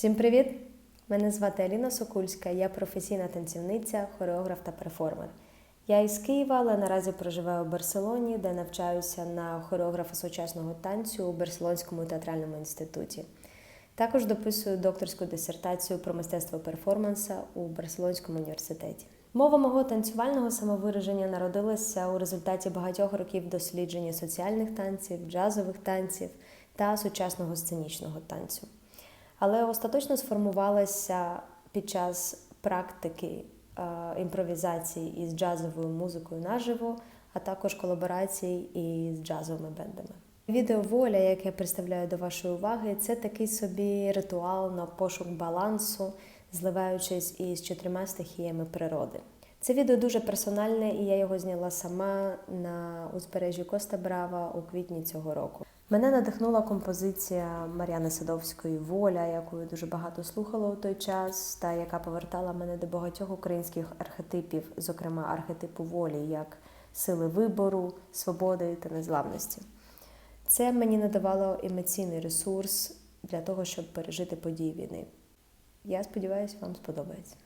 Всім привіт! Мене звати Аліна Сокульська, я професійна танцівниця, хореограф та перформер. Я із Києва, але наразі проживаю у Барселоні, де навчаюся на хореографа сучасного танцю у Барселонському театральному інституті. Також дописую докторську дисертацію про мистецтво перформанса у Барселонському університеті. Мова мого танцювального самовираження народилася у результаті багатьох років дослідження соціальних танців, джазових танців та сучасного сценічного танцю. Але остаточно сформувалася під час практики е, імпровізації із джазовою музикою наживо, а також колаборацій із джазовими бендами. Відео Воля, яке я представляю до вашої уваги, це такий собі ритуал на пошук балансу, зливаючись із чотирма стихіями природи. Це відео дуже персональне, і я його зняла сама на узбережжі Коста Брава у квітні цього року. Мене надихнула композиція Мар'яни Садовської Воля, яку я дуже багато слухала у той час, та яка повертала мене до багатьох українських архетипів, зокрема архетипу волі, як сили вибору, свободи та незламності. Це мені надавало емоційний ресурс для того, щоб пережити події війни. Я сподіваюся, вам сподобається.